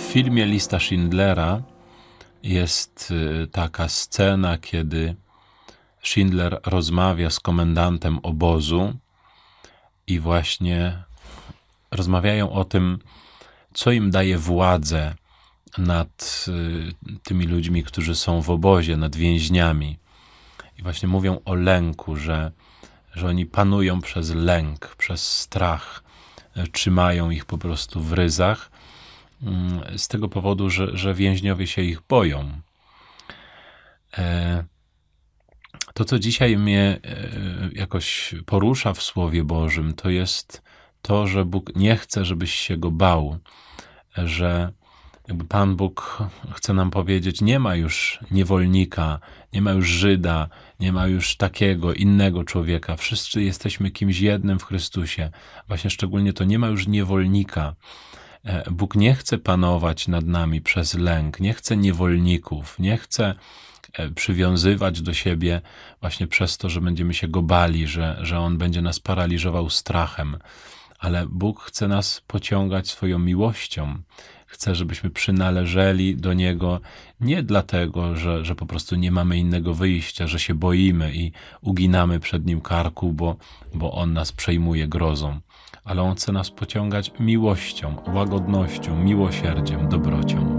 filmie Lista Schindlera jest y, taka scena, kiedy Schindler rozmawia z komendantem obozu i właśnie rozmawiają o tym, co im daje władzę nad y, tymi ludźmi, którzy są w obozie, nad więźniami. I właśnie mówią o lęku, że, że oni panują przez lęk, przez strach, y, trzymają ich po prostu w ryzach, z tego powodu, że, że więźniowie się ich boją. E, To, co dzisiaj mnie e, jakoś porusza w Słowie Bożym, to jest to, że Bóg nie chce, żebyś się go bał, że jakby Pan Bóg chce nam powiedzieć, nie ma już niewolnika, nie ma już Żyda, nie ma już takiego, innego człowieka. Wszyscy jesteśmy kimś jednym w Chrystusie. Właśnie szczególnie to nie ma już niewolnika. E, Bóg nie chce panować nad nami przez lęk, nie chce niewolników, nie chce e, przywiązywać do siebie właśnie przez to, że będziemy się go bali, że, że on będzie nas paraliżował strachem. Ale Bóg chce nas pociągać swoją miłością. Chce, żebyśmy przynależeli do Niego nie dlatego, że, że po prostu nie mamy innego wyjścia, że się boimy i uginamy przed Nim karku, bo, bo On nas przejmuje grozą, ale On chce nas pociągać miłością, łagodnością, miłosierdziem, dobrocią.